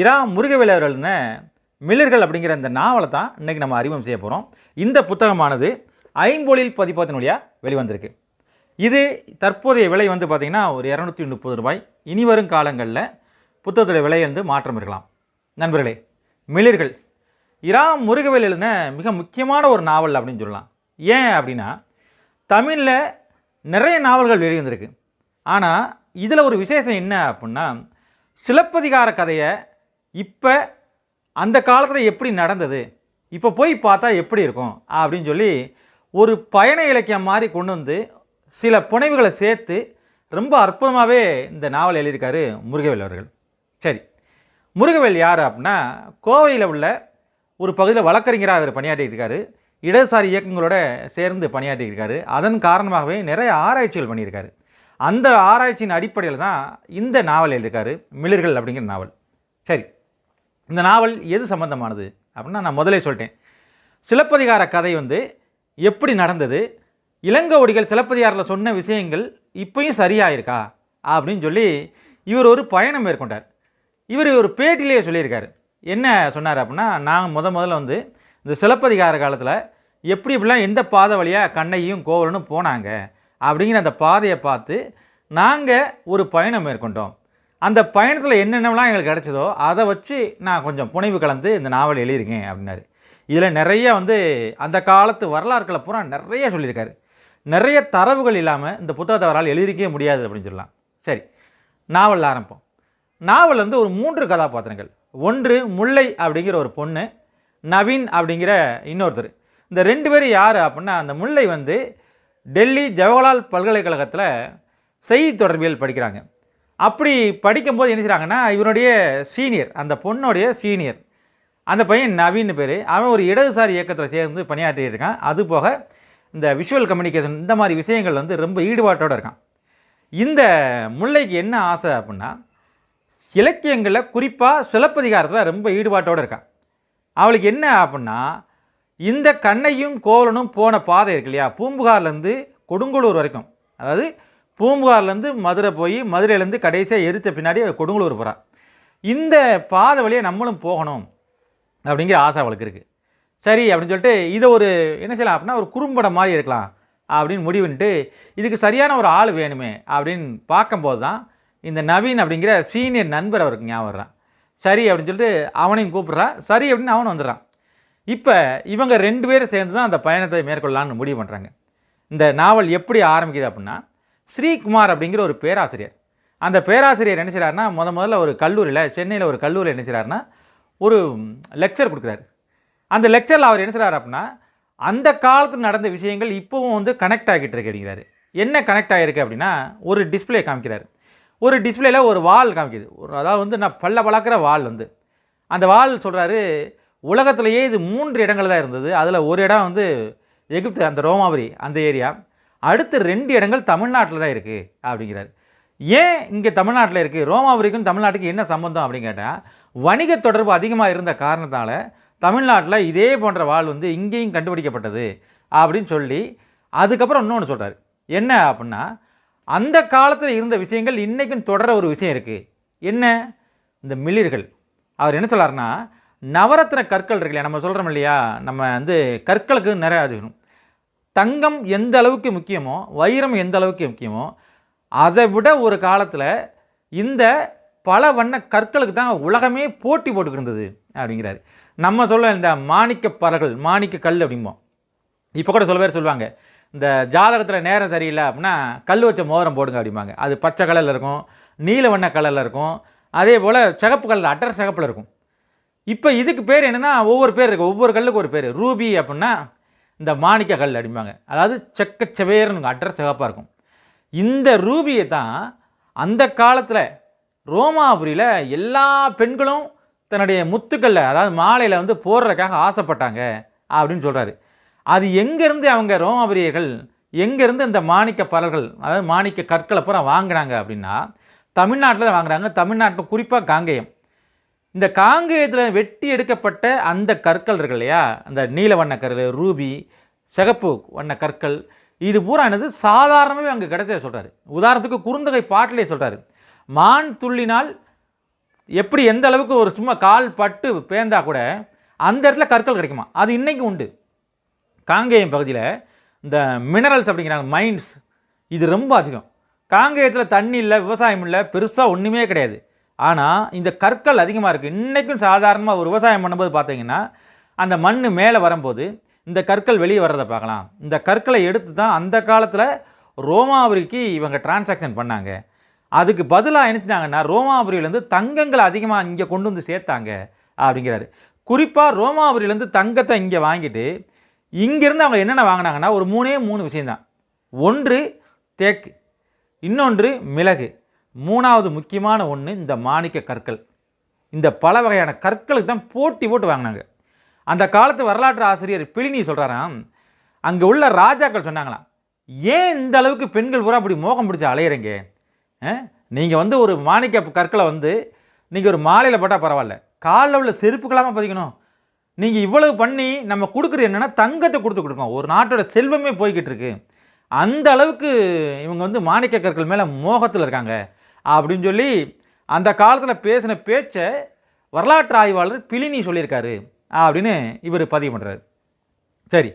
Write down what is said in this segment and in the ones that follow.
இரா முருகவேல் அவர்கள் அப்படிங்கிற இந்த நாவலை தான் இன்றைக்கி நம்ம அறிமுகம் செய்ய போகிறோம் இந்த புத்தகமானது ஐம்பொழில் பதிப்பத்தினுடைய வெளிவந்திருக்கு. இது தற்போதைய விலை வந்து பார்த்திங்கன்னா ஒரு இரநூத்தி முப்பது ரூபாய். இனி வரும் காலங்களில் புத்தகத்துடைய விலை வந்து மாற்றம் இருக்கலாம். நண்பர்களே மிளிர்கள் இரா முருகவேல் எழுதின மிக முக்கியமான ஒரு நாவல் அப்படின்னு சொல்லலாம். ஏன் அப்படின்னா தமிழில் நிறைய நாவல்கள் வெளிவந்திருக்கு. ஆனால் இதில் ஒரு விசேஷம் என்ன அப்படின்னா சிலப்பதிகார கதையை இப்போ அந்த காலத்தில் எப்படி நடந்தது? இப்போ போய் பார்த்தா எப்படி இருக்கும்? அப்படின்னு சொல்லி ஒரு பயண இலக்கியம் மாதிரி கொண்டு வந்து சில புனைவுகளை சேர்த்து ரொம்ப அற்புதமாகவே இந்த நாவல் எழுதியிருக்காரு முருகவேல் அவர்கள். சரி முருகவேல் யார் அப்படின்னா கோவையில் உள்ள ஒரு பகுதியில் வழக்கறிஞராக அவர் பணியாற்றிட்டு இருக்காரு. இடதுசாரி இயக்கங்களோட சேர்ந்து பணியாற்றிருக்காரு அதன் காரணமாகவே நிறைய ஆராய்ச்சிகள் பண்ணியிருக்காரு. அந்த ஆராய்ச்சியின் அடிப்படையில் தான் இந்த நாவல் எழுதியிருக்காரு மிளிர்கள் அப்படிங்கிற நாவல். சரி இந்த நாவல் எது சம்பந்தமானது? அப்படின்னா நான் முதலே சொல்லிட்டேன். சிலப்பதிகார கதை வந்து எப்படி நடந்தது? இளங்கோடிகள் சிலப்பதிகாரில் சொன்ன விஷயங்கள் இப்பயும் சரியாக இருக்கா அப்படின்னு சொல்லி இவர் ஒரு பயணம் மேற்கொண்டார். இவர் ஒரு பேட்டிலேயே சொல்லியிருக்காரு. என்ன சொன்னார் அப்படின்னா நான் முத முதல்ல வந்து இந்த சிலப்பதிகார காலத்தில் எப்படி இப்படிலாம் எந்த பாதை வழியாக கண்ணையும் கோவலனும் போனாங்க அப்படிங்கிற அந்த பாதையை பார்த்து நாங்கள் ஒரு பயணம் மேற்கொண்டோம். அந்த பயணத்தில் என்னென்னலாம் எங்களுக்கு கிடச்சதோ அதை வச்சு நான் கொஞ்சம் புனைவு கலந்து இந்த நாவல் எழுதியிருக்கேன் அப்படின்னாரு. இதில் நிறைய வந்து அந்த காலத்து வரலாறுகளை பூரா நிறைய சொல்லியிருக்காரு. நிறைய தரவுகள் இல்லாமல் இந்த புத்தகத்தை அவரால் எழுதியிருக்கவே முடியாது அப்படின்னு சொல்லலாம். சரி நாவல் ஆரம்பம் நாவல் வந்து ஒரு மூன்று கதாபாத்திரங்கள். ஒன்று முல்லை அப்படிங்கிற ஒரு பொண்ணு நவீன் அப்படிங்கிற இன்னொருத்தர். இந்த ரெண்டு பேரும் யார் அப்படின்னா அந்த முல்லை வந்து டெல்லி ஜவஹர்லால் பல்கலைக்கழகத்தில் செய்தி தொடர்பியல் படிக்கிறாங்க. அப்படி படிக்கும்போது என்ன செய்கிறாங்கன்னா இவனுடைய சீனியர் அந்த பொண்ணுடைய சீனியர் அந்த பையன் நவீன் பேர். அவன் ஒரு இடதுசாரி இயக்கத்தில் சேர்ந்து பணியாற்றிட்டு இருக்கான். அது போக இந்த விஷுவல் கம்யூனிகேஷன் இந்த மாதிரி விஷயங்கள் வந்து ரொம்ப ஈடுபாட்டோடு இருக்கான். இந்த முல்லைக்கு என்ன ஆசை அப்படின்னா இலக்கியங்களில் குறிப்பாக சிலப்பதிகாரத்தில் ரொம்ப ஈடுபாட்டோடு இருக்கான். அவளுக்கு என்ன அப்படின்னா இந்த கண்ணையும் கோவலனும் போன பாதை இருக்கு இல்லையா? பூம்புகார்லேருந்து கொடுங்கலூர் வரைக்கும். அதாவது பூம்புகார்லேருந்து மதுரை போய் மதுரையிலேருந்து கடைசியாக எரித்த பின்னாடி அவ கொடுங்கலூர் போகிறான் இந்த பாதை வழியாக நம்மளும் போகணும் அப்படிங்கிற ஆசை அவளுக்கு இருக்குது சரி அப்படின்னு சொல்லிட்டு இதை ஒரு என்ன செய்யலாம் அப்படின்னா ஒரு குறும்படம் மாதிரி இருக்கலாம் அப்படின்னு முடிவுன்ட்டு இதுக்கு சரியான ஒரு ஆள் வேணுமே அப்படின்னு பார்க்கும்போது தான் இந்த நவீன் அப்படிங்கிற சீனியர் நண்பர் அவருக்கு ஞாபகம் வர்றான் சரி அப்படின்னு சொல்லிட்டு அவனையும் கூப்பிட்றான் சரி அப்படின்னு அவனும் வந்துடுறான். இப்போ இவங்க ரெண்டு பேரும் சேர்ந்து தான் அந்த பயணத்தை மேற்கொள்ளலான்னு முடிவு பண்ணுறாங்க இந்த நாவல் எப்படி ஆரம்பிக்குது அப்படின்னா ஸ்ரீகுமார் அப்படிங்கிற ஒரு பேராசிரியர். அந்த பேராசிரியர் என்ன செய்கிறாருன்னா முத முதல்ல ஒரு கல்லூரியில் சென்னையில் ஒரு கல்லூரியில் என்ன செய்கிறாருன்னா ஒரு லெக்சர் கொடுக்குறாரு. அந்த லெக்சரில் அவர் என்ன செய்கிறார் அப்படின்னா அந்த காலத்தில் நடந்த விஷயங்கள் இப்போவும் வந்து கனெக்ட் ஆகிட்டு இருக்கு அப்படிங்கிறாரு. என்ன கனெக்ட் ஆகிருக்கு அப்படின்னா ஒரு டிஸ்பிளே காமிக்கிறாரு. ஒரு டிஸ்பிளேல ஒரு வால் காமிக்குது. ஒரு அதாவது வந்து நான் பல்ல பழக்கிற வால் வந்து. அந்த வால் சொல்கிறாரு உலகத்திலேயே இது மூன்று இடங்கள் தான் இருந்தது. அதில் ஒரு இடம் வந்து எகிப்து அந்த ரோமாபுரி அந்த ஏரியா. அடுத்து ரெண்டு இடங்கள் தமிழ்நாட்டில் தான் இருக்குது அப்படிங்கிறார். ஏன் இங்கே தமிழ்நாட்டில் இருக்குது ரோமாபுரிக்கும் தமிழ்நாட்டுக்கு என்ன சம்மந்தம் அப்படின்னு கேட்டால் வணிக தொடர்பு அதிகமாக இருந்த காரணத்தால் தமிழ்நாட்டில் இதே போன்ற வாழ் வந்து இங்கேயும் கண்டுபிடிக்கப்பட்டது அப்படின்னு சொல்லி அதுக்கப்புறம் இன்னொன்று சொல்கிறார் என்ன அப்படின்னா அந்த காலத்தில் இருந்த விஷயங்கள் இன்றைக்கும் தொடர ஒரு விஷயம் இருக்குது என்ன? இந்த மிளிர்கள். அவர் என்ன சொல்கிறாருன்னா நவரத்ன கற்கள் இருக்கு இல்லையா? நம்ம சொல்கிறோம் இல்லையா? நம்ம வந்து கற்களுக்கு நிறைய அதிகம் தங்கம் எந்த அளவுக்கு முக்கியமோ வைரம் எந்த அளவுக்கு முக்கியமோ அதை விட ஒரு காலத்தில் இந்த பல வண்ண கற்களுக்கு தான் உலகமே போட்டி போட்டுக்கிட்டு இருந்தது அப்படிங்கிறாரு. நம்ம சொல்ல இந்த மாணிக்க பறகள் மாணிக்க கல் அப்படிம்போம். இப்போ கூட சொல்ல பேர் சொல்லுவாங்க இந்த ஜாதகத்தில் நேரம் சரியில்லை அப்படின்னா கல் வச்ச மோதிரம் போடுங்க அப்படிம்பாங்க. அது பச்சை கலரில் இருக்கும் நீல வண்ண கலரில் இருக்கும் அதே போல் சிகப்பு கலரில் அட்டர் சிகப்பில் இருக்கும். இப்போ இதுக்கு பேர் என்னென்னா ஒவ்வொரு பேர் இருக்குது ஒவ்வொரு கல்லுக்கு ஒரு பேர். ரூபி அப்படின்னா இந்த மாணிக்க கல் அடிப்பாங்க. அதாவது செக்க செவேர்னு அட்டர் சிவப்பாக இருக்கும். இந்த ரூபியை தான் அந்த காலத்தில் ரோமாபுரியில் எல்லா பெண்களும் தன்னுடைய முத்துக்களில் அதாவது மாலையில் வந்து போடுறதுக்காக ஆசைப்பட்டாங்க அப்படின்னு சொல்கிறாரு அது எங்கேருந்து அவங்க ரோமாபுரியர்கள் எங்கேருந்து இந்த மாணிக்க பரல்கள் அதாவது மாணிக்க கற்களை பூரா வாங்கினாங்க அப்படின்னா தமிழ்நாட்டில் தான் வாங்குறாங்க. தமிழ்நாட்டில் குறிப்பாக காங்கேயம். இந்த காங்கேயத்தில் வெட்டி எடுக்கப்பட்ட அந்த கற்கள் இருக்கு இல்லையா? அந்த நீல வண்ண கற்கள் ரூபி சிகப்பு வண்ண கற்கள். இது பூரா என்னது? சாதாரணமாகவே அங்கே கிடைச்சதை சொல்கிறாரு உதாரணத்துக்கு குறுந்தகை பாட்டிலே சொல்கிறாரு மான் துள்ளினால் எப்படி எந்த அளவுக்கு ஒரு சும்மா கால் பட்டு பேந்தா கூட அந்த இடத்துல கற்கள் கிடைக்குமா? அது இன்றைக்கும் உண்டு. காங்கேயம் பகுதியில் இந்த மினரல்ஸ் அப்படிங்கிறாங்க மைன்ஸ் இது ரொம்ப அதிகம். காங்கேயத்தில் தண்ணி இல்லை விவசாயம் இல்லை பெருசாக ஒன்றுமே கிடையாது. ஆனால் இந்த கற்கள் அதிகமாக இருக்குது இன்றைக்கும் சாதாரணமாக ஒரு விவசாயம் பண்ணும்போது பார்த்தீங்கன்னா அந்த மண் மேலே வரும்போது இந்த கற்கள் வெளியே வர்றதை பார்க்கலாம். இந்த கற்களை எடுத்து தான் அந்த காலத்தில் ரோமாபுரிக்கு இவங்க டிரான்சாக்ஷன் பண்ணாங்க. அதுக்கு பதிலாக என்ன செஞ்சாங்கன்னா ரோமாபுரியிலேருந்து தங்கங்களை அதிகமாக இங்கே கொண்டு வந்து சேர்த்தாங்க அப்படிங்கிறாரு. குறிப்பாக ரோமாபுரியிலேருந்து தங்கத்தை இங்கே வாங்கிட்டு இங்கேருந்து அவங்க என்னென்ன வாங்கினாங்கன்னா ஒரு மூணே மூணு விஷயந்தான் ஒன்று தேக்கு இன்னொன்று மிளகு. மூணாவது முக்கியமான ஒன்று இந்த மாணிக்க கற்கள். இந்த பல வகையான கற்களுக்கு தான் போட்டி போட்டு வாங்கினாங்க. அந்த காலத்து வரலாற்று ஆசிரியர் பிளினி சொல்கிறாராம் அங்கே உள்ள ராஜாக்கள் சொன்னாங்களாம் ஏன் இந்த அளவுக்கு பெண்கள் பூரா அப்படி மோகம் பிடிச்சி அலையிறீங்க? நீங்கள் வந்து ஒரு மாணிக்க கற்களை வந்து நீங்கள் ஒரு மாலையில் போட்டால் பரவாயில்ல. காலில் உள்ள செருப்புக்கெல்லாமல் பதிக்கணும். நீங்கள் இவ்வளவு பண்ணி நம்ம கொடுக்குறது என்னென்னா தங்கத்தை கொடுத்து கொடுக்கணும். ஒரு நாட்டோட செல்வமே போய்கிட்டு இருக்கு. அந்த அளவுக்கு இவங்க வந்து மாணிக்க கற்கள் மேலே மோகத்தில் இருக்காங்க. அப்படின்னு சொல்லி அந்த காலத்தில் பேசின பேச்சை வரலாற்று ஆய்வாளர் பிளினி சொல்லியிருக்காரு அப்படின்னு இவர் பதிவு பண்ணுறாரு சரி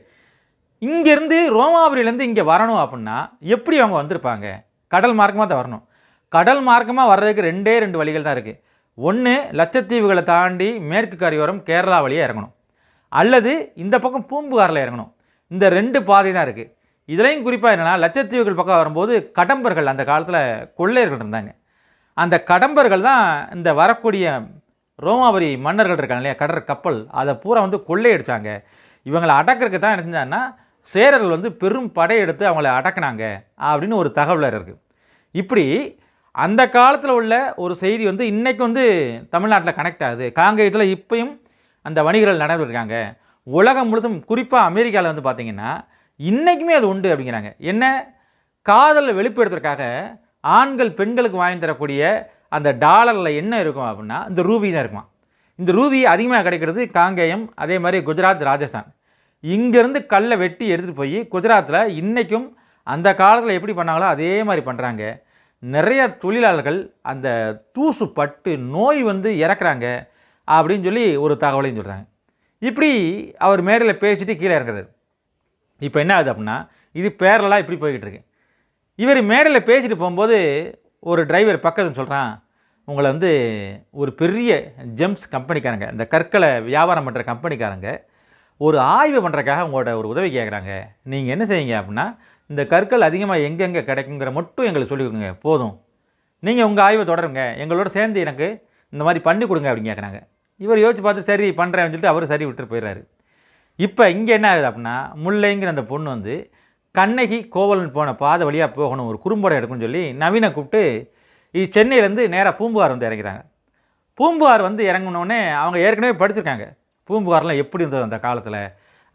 இங்கேருந்து ரோமாபுரியிலேருந்து இங்கே வரணும் அப்படின்னா எப்படி அவங்க வந்திருப்பாங்க? கடல் மார்க்கமாக தான் வரணும். கடல் மார்க்கமாக வர்றதுக்கு ரெண்டே ரெண்டு வழிகள் தான் இருக்குது ஒன்று லட்சத்தீவுகளை தாண்டி மேற்கு கரையோரம் கேரளா வழியாக இறங்கணும். அல்லது இந்த பக்கம் பூம்புகாரில் இறங்கணும். இந்த ரெண்டு பாதை தான் இருக்குது இதுலேயும் குறிப்பாக என்னென்னா லட்சத்தீவுகள் பக்கம் வரும்போது கடம்பர்கள் அந்த காலத்தில் கொள்ளையர்கள் இருந்தாங்க. அந்த கடம்பர்கள் தான் இந்த வரக்கூடிய ரோமாபுரி மன்னர்கள் இருக்காங்க இல்லையா? கடற் கப்பல். அதை பூரா வந்து கொள்ளையடிச்சாங்க. இவங்களை அடக்கிறதுக்கு தான் என்ன சேரர்கள் வந்து பெரும் படையெடுத்து அவங்கள அடக்குனாங்க அப்படின்னு ஒரு தகவல் இருக்குது இப்படி அந்த காலத்தில் உள்ள ஒரு செய்தி வந்து இன்றைக்கு வந்து தமிழ்நாட்டில் கனெக்ட் ஆகுது. காங்கேயத்தில் இப்பயும் அந்த வணிகர்கள் நடந்துருக்காங்க உலகம் முழுதும் குறிப்பாக அமெரிக்காவில் வந்து பார்த்திங்கன்னா இன்றைக்குமே அது உண்டு அப்படிங்கிறாங்க. என்ன? காதலை வெளிப்படுத்துறதுக்காக ஆண்கள் பெண்களுக்கு வாங்கி தரக்கூடிய அந்த டாலரில் என்ன இருக்கும் அப்படின்னா இந்த ரூபி தான் இருக்குமா இந்த ரூபி அதிகமாக கிடைக்கிறது காங்கேயம் அதே மாதிரி குஜராத் ராஜஸ்தான். இங்கேருந்து கல்லை வெட்டி எடுத்துகிட்டு போய் குஜராத்தில் இன்றைக்கும் அந்த காலத்தில் எப்படி பண்ணாங்களோ அதே மாதிரி பண்ணுறாங்க நிறைய தொழிலாளர்கள் அந்த தூசு பட்டு நோய் வந்து இறக்குறாங்க அப்படின்னு சொல்லி ஒரு தகவலையும் சொல்கிறாங்க இப்படி அவர் மேடையில் பேசிட்டு கீழே இறங்குறாரு. இப்போ என்ன ஆகுது அப்படின்னா இது பேரலாக இப்படி போய்கிட்டு இருக்கு. இவர் மேடையில் பேசிட்டு போகும்போது ஒரு டிரைவர் பக்கத்துன்னு சொல்கிறான் உங்களை வந்து ஒரு பெரிய ஜெம்ஸ் கம்பெனிக்காரங்க இந்த கற்களை வியாபாரம் பண்ணுற கம்பெனிக்காரங்க ஒரு ஆய்வு பண்ணுறக்காக உங்களோட ஒரு உதவி கேட்குறாங்க நீங்கள் என்ன செய்யுங்க அப்படின்னா இந்த கற்கள் அதிகமாக எங்கெங்கே கிடைக்குங்கிற மட்டும் எங்களுக்கு சொல்லிக் கொடுங்க போதும். நீங்கள் உங்கள் ஆய்வை தொடருங்க எங்களோட சேர்ந்து எனக்கு இந்த மாதிரி பண்ணி கொடுங்க அப்படின்னு கேட்குறாங்க இவர் யோசிச்சு பார்த்து சரி பண்ணுறேன்னு சொல்லிட்டு அவர் சரி விட்டுட்டு போயிடுறாரு. இப்போ இங்கே என்ன ஆகுது அப்படின்னா முல்லைங்கிற அந்த பொண்ணு வந்து கண்ணகி கோவலன் போன பாதை வழியாக போகணும் ஒரு குறும்படம் எடுக்கணும்னு சொல்லி நவீனை கூப்பிட்டு இது சென்னையிலேருந்து நேராக பூம்புகார் வந்து இறங்கிறாங்க. பூம்புகார் வந்து இறங்கினோடனே அவங்க ஏற்கனவே படிச்சிருக்காங்க. பூம்புகார்லாம் எப்படி இருந்தது அந்த காலத்தில்?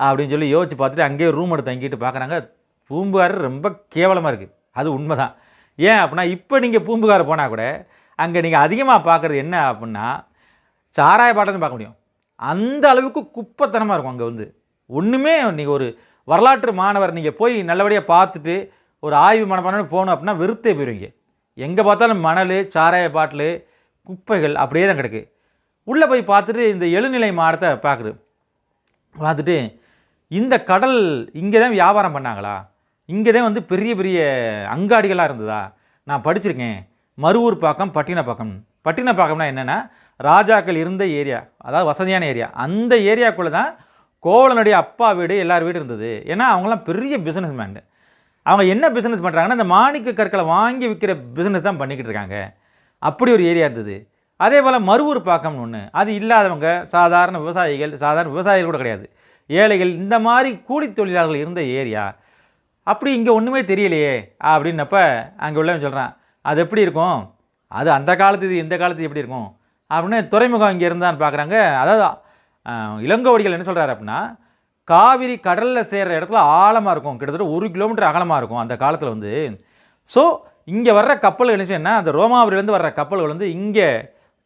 அப்படின்னு சொல்லி யோசிச்சு பார்த்துட்டு அங்கேயே ரூம் எடுத்து தங்கிட்டு பார்க்குறாங்க. பூம்புகார் ரொம்ப கேவலமாக இருக்குது அது உண்மை தான் ஏன் அப்படின்னா இப்போ நீங்கள் பூம்புகார் போனால் கூட அங்கே நீங்கள் அதிகமாக பார்க்குறது என்ன அப்படின்னா சாராய பாட்டம் பார்க்க முடியும். அந்த அளவுக்கு குப்பைத்தனமாக இருக்கும் அங்கே வந்து. ஒன்றுமே நீங்கள் ஒரு வரலாற்று மாணவர் நீங்கள் போய் நல்லபடியாக பார்த்துட்டு ஒரு ஆய்வு மனப்பான போகணும் அப்படின்னா வெறுத்தே போயிருவீங்க. எங்கே பார்த்தாலும் மணல் சாராய பாட்டில் குப்பைகள் அப்படியே தான் கிடக்கு. உள்ளே போய் பார்த்துட்டு இந்த எழுநிலை மாடத்தை பார்க்குது. பார்த்துட்டு இந்த கடல் இங்கே தான் வியாபாரம் பண்ணாங்களா? இங்கே தான் வந்து பெரிய பெரிய அங்காடிகளாக இருந்ததா? நான் படிச்சிருக்கேன். மருவூர் பாக்கம் பட்டினப்பாக்கம் பட்டினப்பாக்கம்னா என்னென்னா ராஜாக்கள் இருந்த ஏரியா அதாவது வசதியான ஏரியா. அந்த ஏரியாக்குள்ளே தான் கோவலனுடைய அப்பா வீடு எல்லார் வீடு இருந்தது. ஏன்னா அவங்களாம் பெரிய பிஸ்னஸ் மேனு அவங்க என்ன பிஸ்னஸ் பண்ணுறாங்கன்னா இந்த மாணிக்க கற்களை வாங்கி விற்கிற பிஸ்னஸ் தான் பண்ணிக்கிட்டு இருக்காங்க. அப்படி ஒரு ஏரியா இருந்தது. அதே போல் மறுவூர் பாக்கம்னு ஒன்று அது இல்லாதவங்க சாதாரண விவசாயிகள் சாதாரண விவசாயிகள் கூட கிடையாது. ஏழைகள் இந்த மாதிரி கூலி தொழிலாளர்கள் இருந்த ஏரியா அப்படி இங்கே ஒன்றுமே தெரியலையே அப்படின்னப்ப அங்கே உள்ளவன் சொல்கிறான் அது எப்படி இருக்கும்? அது அந்த காலத்து இது இந்த காலத்து எப்படி இருக்கும்? அப்படின்னு துறைமுகம் இங்கே இருந்தான்னு பார்க்குறாங்க அதாவது இளங்கோவடிகள் என்ன சொல்கிறாரு அப்படின்னா காவிரி கடலில் சேர்கிற இடத்துல ஆழமாக இருக்கும். கிட்டத்தட்ட ஒரு கிலோமீட்டர் அகலமாக இருக்கும் அந்த காலத்தில் வந்து. ஸோ இங்கே வர்ற கப்பல் என்ன அந்த ரோமாபுரியிலேருந்து வர்ற கப்பல்கள் வந்து இங்கே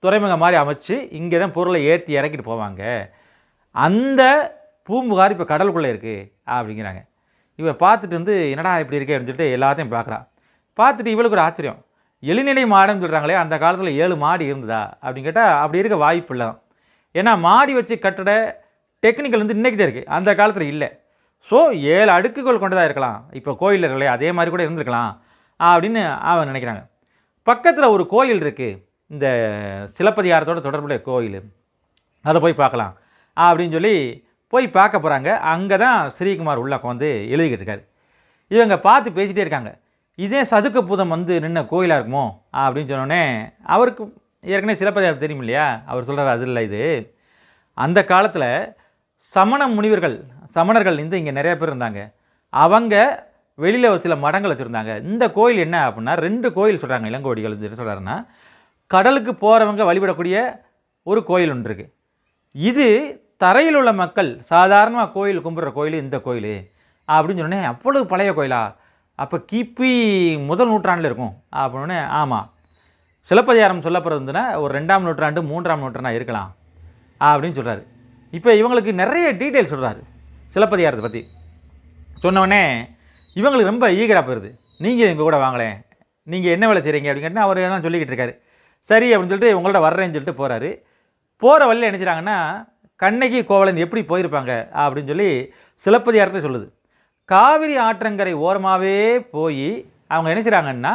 துறைமுகம் மாதிரி அமைச்சு இங்கே தான் பொருளை ஏற்றி இறக்கிட்டு போவாங்க. அந்த பூம்புகார் இப்போ கடலுக்குள்ளே இருக்குது அப்படிங்கிறாங்க. இவ பார்த்துட்டு வந்து என்னடா இப்படி இருக்கே? அப்படின்னு சொல்லிட்டு எல்லாத்தையும் பார்க்குறா. பார்த்துட்டு இவளுக்கு ஒரு ஆச்சரியம். எளிநிலை மாடுன்னு சொல்கிறாங்களே அந்த காலத்தில் ஏழு மாடி இருந்ததா? அப்படின்னு கேட்டால் அப்படி இருக்க வாய்ப்பு இல்லை. ஏன்னா மாடி வச்சு கட்டட டெக்னிக்கல் வந்து இன்றைக்கி தான் இருக்குது அந்த காலத்தில் இல்லை. ஸோ ஏழு அடுக்குகள் கொண்டதாக இருக்கலாம். இப்போ கோயில் இருக்கலையே அதே மாதிரி கூட இருந்திருக்கலாம் அப்படின்னு அவன் நினைக்கிறாங்க. பக்கத்தில் ஒரு கோயில் இருக்குது இந்த சிலப்பதிகாரத்தோட தொடர்புடைய கோயில். அதை போய் பார்க்கலாம் அப்படின்னு சொல்லி போய் பார்க்க போகிறாங்க அங்கே தான் ஸ்ரீகுமார் உள்ள உட்காந்து எழுதிக்கிட்டு இருக்காரு. இவங்க பார்த்து பேசிகிட்டே இருக்காங்க. இதே சதுக்க பூதம் வந்து நின்ன கோயிலாக இருக்குமோ அப்படின்னு சொன்னோடனே அவருக்கு ஏற்கனவே சிலப்பதிகாரம் தெரியும் இல்லையா? அவர் சொல்கிறார் அது இல்லை இது. அந்த காலத்தில் சமண முனிவர்கள் சமணர்கள் இருந்து இங்கே நிறைய பேர் இருந்தாங்க. அவங்க வெளியில் ஒரு சில மடங்கள் வச்சுருந்தாங்க. இந்த கோயில் என்ன அப்படின்னா ரெண்டு கோயில் சொல்கிறாங்க இளங்கோடிகள் என்ன சொல்கிறாருன்னா கடலுக்கு போகிறவங்க வழிபடக்கூடிய ஒரு கோயில் ஒன்று இருக்குது இது தரையில் உள்ள மக்கள் சாதாரணமாக கோயில் கும்பிட்ற கோயில் இந்த கோயில். அப்படின்னு சொன்னோடனே அவ்வளவு பழைய கோயிலா? அப்போ கிபி முதல் நூற்றாண்டில் இருக்கும். அப்படின்னே ஆமாம் சிலப்பதிகாரம் சொல்லப்படுறதுன்னா ஒரு ரெண்டாம் நூற்றாண்டு மூன்றாம் நூற்றாண்டா இருக்கலாம். அப்படின்னு சொல்கிறாரு இப்போ இவங்களுக்கு நிறைய டீட்டெயில் சொல்கிறாரு சிலப்பதிகாரத்தை பற்றி சொன்னோடனே இவங்களுக்கு ரொம்ப ஈகராக போயிருது. நீங்கள் எங்கள் கூட வாங்களேன் நீங்கள் என்ன வேலை செய்கிறீங்க அப்படின்னு கேட்டால் அவர் தான் சொல்லிக்கிட்டு இருக்காரு. சரி அப்படின்னு சொல்லிட்டு உங்கள்ட்ட வர்றேன்னு சொல்லிட்டு போகிறாரு போகிற வழியில் நினச்சிட்டாங்கன்னா கண்ணகி கோவலன் எப்படி போயிருப்பாங்க? அப்படின்னு சொல்லி சிலப்பதிகாரத்தை சொல்லுது. காவிரி ஆற்றங்கரை ஓரமாகவே போய் அவங்க நினச்சிட்டாங்கன்னா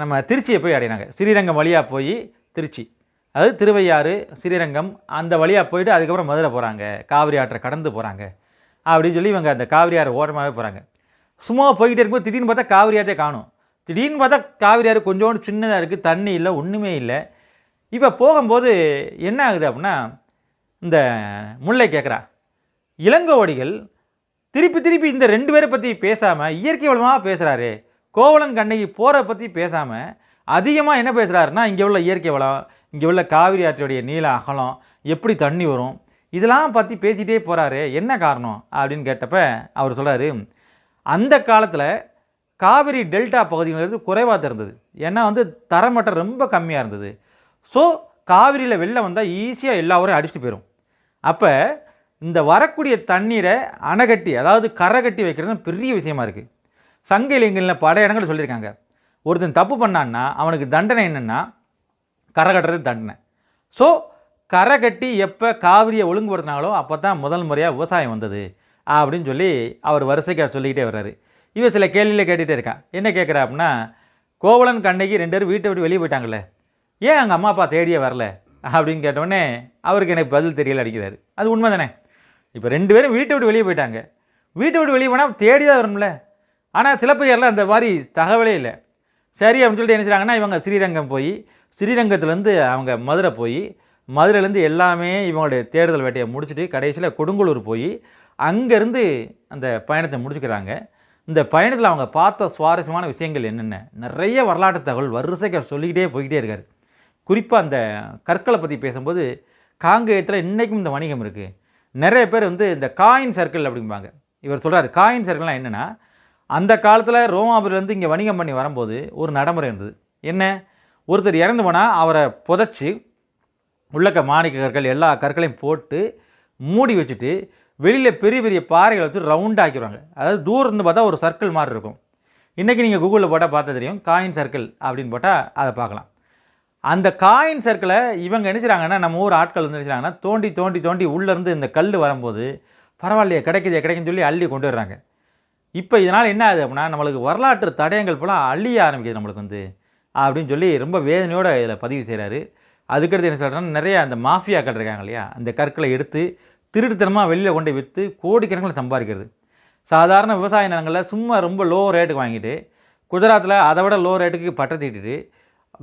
நம்ம திருச்சியை போய் அடையினாங்க ஸ்ரீரங்கம் வழியாக போய் திருச்சி. அதாவது திருவையாறு ஸ்ரீரங்கம் அந்த வழியாக போயிட்டு அதுக்கப்புறம் மதுரை போகிறாங்க காவிரி ஆற்றை கடந்து போகிறாங்க அப்படின்னு சொல்லி இவங்க அந்த காவிரி ஆறு ஓரமாகவே போகிறாங்க சும்மா போய்கிட்டே இருக்கும்போது திடீர்னு பார்த்தா காவிரி ஆற்றே காணும். திடீர்னு பார்த்தா காவிரி ஆறு கொஞ்சோண்டு சின்னதாக இருக்குது தண்ணி இல்லை ஒன்றுமே இல்லை. இப்போ போகும்போது என்ன ஆகுது அப்படின்னா இந்த முல்லை கேட்குறா இளங்கோவடிகள் திருப்பி திருப்பி இந்த ரெண்டு பேரை பற்றி பேசாமல் இயற்கை வளமாக பேசுகிறாரு கோவலன் கண்ணகி போரை பற்றி பேசாமல் அதிகமாக என்ன பேசுகிறாருன்னா இங்கே உள்ள இயற்கை வளம் இங்கே உள்ள காவிரி ஆற்றுடைய நீள அகலம் எப்படி தண்ணி வரும் இதெல்லாம் பற்றி பேசிகிட்டே போகிறாரு என்ன காரணம் அப்படின்னு கேட்டப்ப அவர் சொல்கிறாரு அந்த காலத்தில் காவிரி டெல்டா பகுதிங்கிறது குறைவாக தான் இருந்தது ஏன்னா வந்து தரமட்டம் ரொம்ப கம்மியாக இருந்தது. ஸோ காவிரியில் வெள்ளம் வந்தால் ஈஸியாக எல்லா ஊரையும் அடிச்சுட்டு போயிடும் அப்போ இந்த வரக்கூடிய தண்ணீரை அணைகட்டி அதாவது கரை கட்டி வைக்கிறது பெரிய விஷயமா இருக்குது சங்க இலங்கையில் பல இடங்கள் சொல்லியிருக்காங்க. ஒருத்தன் தப்பு பண்ணான்னா அவனுக்கு தண்டனை என்னென்னா கரை கட்டுறது தண்டனை. ஸோ கரை கட்டி எப்போ காவிரியை ஒழுங்குபடுத்தினாங்களோ அப்போ தான் முதல் முறையாக விவசாயம் வந்தது அப்படின்னு சொல்லி அவர் வரிசைக்காக சொல்லிக்கிட்டே வர்றாரு. இவன் சில கேள்வியில் கேட்டுகிட்டே இருக்கான். என்ன கேட்குறா அப்படின்னா கோவலன் கண்ணகி ரெண்டு பேரும் வீட்டை விட்டு வெளியே போயிட்டாங்கல்ல ஏன் அங்கே அம்மா அப்பா தேடியே வரல அப்படின்னு கேட்டோடனே அவருக்கு எனக்கு பதில் தெரியல அடிக்கிறாரு. அது உண்மை தானே இப்போ ரெண்டு பேரும் வீட்டை விட்டு வெளியே போயிட்டாங்க. வீட்டை விட்டு வெளியே போனால் தேடி தான் வரும்ல. ஆனால் சிலப்பதிகாரில் அந்த மாதிரி தகவலே இல்லை. சரி அப்படின்னு சொல்லிட்டு என்ன செய்கிறாங்கன்னா இவங்க ஸ்ரீரங்கம் போய் ஸ்ரீரங்கத்துலேருந்து அவங்க மதுரை போய் மதுரையிலேருந்து எல்லாமே இவங்களுடைய தேடுதல் வேட்டையை முடிச்சுட்டு கடைசியில் கொடுங்கலூர் போய் அங்கேருந்து அந்த பயணத்தை முடிச்சுக்கிறாங்க. இந்த பயணத்தில் அவங்க பார்த்த சுவாரஸ்யமான விஷயங்கள் என்னென்ன? நிறைய வரலாற்று தகவல் வரிசைக்கு அவர் சொல்லிக்கிட்டே போய்கிட்டே இருக்கார். குறிப்பாக அந்த கற்களை பற்றி பேசும்போது காங்கேயத்தில் இன்றைக்கும் இந்த வணிகம் இருக்குது நிறைய பேர் வந்து இந்த காயின் சர்க்கிள் அப்படிம்பாங்க. இவர் சொல்கிறார் காயின் சர்க்கிள்லாம் என்னென்னா அந்த காலத்தில் ரோமாபுரிலேருந்து இங்கே வணிகம் பண்ணி வரும்போது ஒரு நடைமுறை இருந்தது. என்ன? ஒருத்தர் இறந்து போனால் அவரை புதைச்சி உள்ளக்க மாணிக்க கற்கள் எல்லா கற்களையும் போட்டு மூடி வச்சுட்டு வெளியில் பெரிய பெரிய பாறைகளை வச்சு ரவுண்டாக ஆக்கிடுவாங்க. அதாவது தூரம் இருந்து பார்த்தா ஒரு சர்க்கிள் மாதிரி இருக்கும். இன்றைக்கி நீங்கள் கூகுளில் போட்டால் பார்த்தா தெரியும் காயின் சர்க்கிள் அப்படின்னு போட்டால் அதை பார்க்கலாம். அந்த காயின் சர்க்கிளை இவங்க என்ன நம்ம ஊர் ஆட்கள் வந்து நினைச்சாங்கன்னா தோண்டி தோண்டி தோண்டி உள்ளேருந்து இந்த கல் வரும்போது பரவாயில்லையே கிடைக்குதே கிடைக்குன்னு சொல்லி அள்ளி கொண்டு வர்றாங்க. இப்போ இதனால் என்ன ஆகுது அப்படின்னா நம்மளுக்கு வரலாற்று தடயங்கள் போல அழிய ஆரம்பிக்குது நம்மளுக்கு வந்து. அப்படின்னு சொல்லி ரொம்ப வேதனையோடு இதில் பதிவு செய்கிறாரு. அதுக்கடுத்து என்ன சொல்கிறேன்னா நிறைய அந்த மாஃபியாக்கள் இருக்காங்க இல்லையா? அந்த கற்களை எடுத்து திருட்டுத்தனமாக வெளியில் கொண்டு விற்று கோடிக்கணக்கில் சம்பாதிக்கிறது. சாதாரண விவசாய நிலங்களில் சும்மா ரொம்ப லோ ரேட்டுக்கு வாங்கிட்டு குஜராத்தில் அதை விட லோ ரேட்டுக்கு பட்டை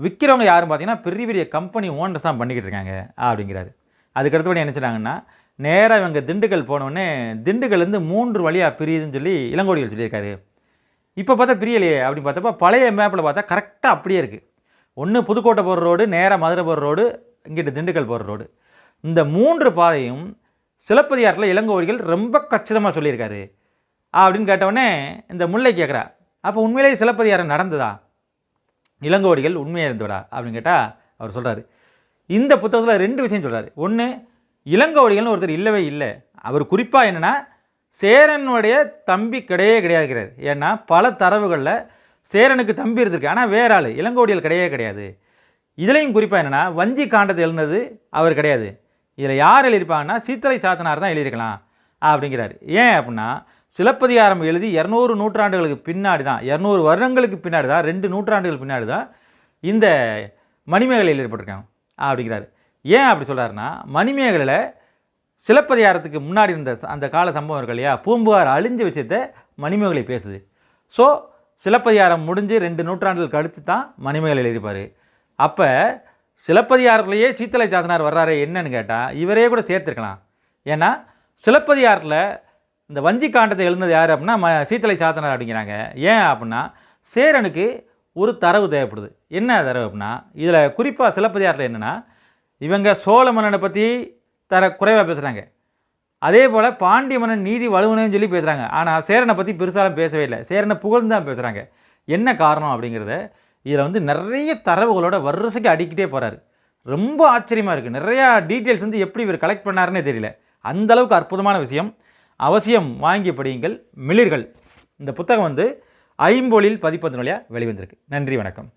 விற்கிறவங்க யாரும் பார்த்தீங்கன்னா பெரிய பெரிய கம்பெனி ஓனர்ஸ் தான் பண்ணிக்கிட்டு இருக்காங்க அப்படிங்கிறாரு. அதுக்கு அடுத்தபடி என்ன சொன்னாங்கன்னா நேராக இவங்க திண்டுக்கல் போனோடனே திண்டுக்கல்லேருந்து மூன்று வழியாக பிரியுதுன்னு சொல்லி இளங்கோடிகள் சொல்லியிருக்காரு. இப்போ பார்த்தா பிரியலையே அப்படின்னு பார்த்தப்ப பழைய மேப்பில் பார்த்தா கரெக்டாக அப்படியே இருக்குது ஒன்று புதுக்கோட்டை போகிற ரோடு நேராக மதுரை போகிற ரோடு இங்கிட்டு திண்டுக்கல் போகிற ரோடு இந்த மூன்று பாதையும் சிலப்பதிகாரத்தில் இளங்கோடிகள் ரொம்ப கச்சிதமாக சொல்லியிருக்காரு. அப்படின்னு கேட்டவுடனே இந்த முல்லை கேட்குறா அப்போ உண்மையிலேயே சிலப்பதிகாரம் நடந்ததா? இளங்கோடிகள் உண்மையாக இருந்தவடா அப்படின்னு கேட்டால் அவர் சொல்கிறாரு இந்த புத்தகத்தில் ரெண்டு விஷயம் சொல்கிறார் ஒன்று இளங்கோவடிகள்னு ஒருத்தர் இல்லவே இல்லை. அவர் குறிப்பாக என்னென்னா சேரனுடைய தம்பி கிடையவே கிடையாதுங்கிறார். ஏன்னா பல தரவுகளில் சேரனுக்கு தம்பி இருந்திருக்கு. ஆனால் வேற ஆள். இளங்கோடிகள் கிடையவே கிடையாது. இதுலேயும் குறிப்பாக என்னென்னா வஞ்சி காண்டத்தை எழுந்தது அவர் கிடையாது. இதில் யார் எழுதியிருப்பாங்கன்னா சீத்தலை சாத்தனார் தான் எழுதியிருக்கலாம் அப்படிங்கிறார். ஏன் அப்படின்னா சிலப்பதிகாரம் எழுதி இரநூறு நூற்றாண்டுகளுக்கு பின்னாடி தான் இரநூறு வருடங்களுக்கு பின்னாடி தான் ரெண்டு நூற்றாண்டுகள் பின்னாடி தான் இந்த மணிமேகலை எழுதப்பட்டிருக்காங்க அப்படிங்கிறாரு. ஏன் அப்படி சொல்கிறாருன்னா மணிமேகலையில் சிலப்பதிகாரத்துக்கு முன்னாடி இருந்த அந்த கால சம்பவம் இருக்கு இல்லையா? பூம்புகார் அழிஞ்ச விஷயத்த மணிமேகலை பேசுது. ஸோ சிலப்பதிகாரம் முடிஞ்சு ரெண்டு நூற்றாண்டுகள் கழித்து தான் மணிமேகலை எழுதியிருப்பார். அப்போ சிலப்பதிகாரத்துலேயே சீத்தலை சாத்தனார் வர்றாரு என்னன்னு கேட்டால் இவரே கூட சேர்த்துருக்கலாம். ஏன்னா சிலப்பதிகாரத்தில் இந்த வஞ்சி காண்டத்தை எழுந்தது யார் அப்படின்னா ம சீத்தலை சாத்தனார் அப்படிங்கிறாங்க. ஏன் அப்படின்னா சேரனுக்கு ஒரு தரவு தேவைப்படுது. என்ன தரவு அப்படின்னா இதில் குறிப்பாக சிலப்பதிகாரத்தில் என்னென்னா இவங்க சோழ மன்னனை பற்றி தர குறைவாக பேசுகிறாங்க அதே போல் பாண்டிய மன்னன் நீதி வலுவனையும் சொல்லி பேசுகிறாங்க ஆனால் சேரனை பற்றி பெருசாலும் பேசவே இல்லை. சேரனை புகழ்ந்து தான் பேசுகிறாங்க என்ன காரணம் அப்படிங்கிறத இதில் வந்து நிறைய தரவுகளோட வரிசைக்கு அடிக்கிட்டே போகிறாரு ரொம்ப ஆச்சரியமாக இருக்குது நிறையா டீட்டெயில்ஸ் வந்து எப்படி இவர் கலெக்ட் பண்ணாருன்னே தெரியல. அந்த அளவுக்கு அற்புதமான விஷயம். அவசியம் வாங்கி படியுங்கள். மிளிர்கள். இந்த புத்தகம் வந்து ஐம்பொழில் பதிப்பதன் வழியாக வெளிவந்திருக்கு. நன்றி வணக்கம்.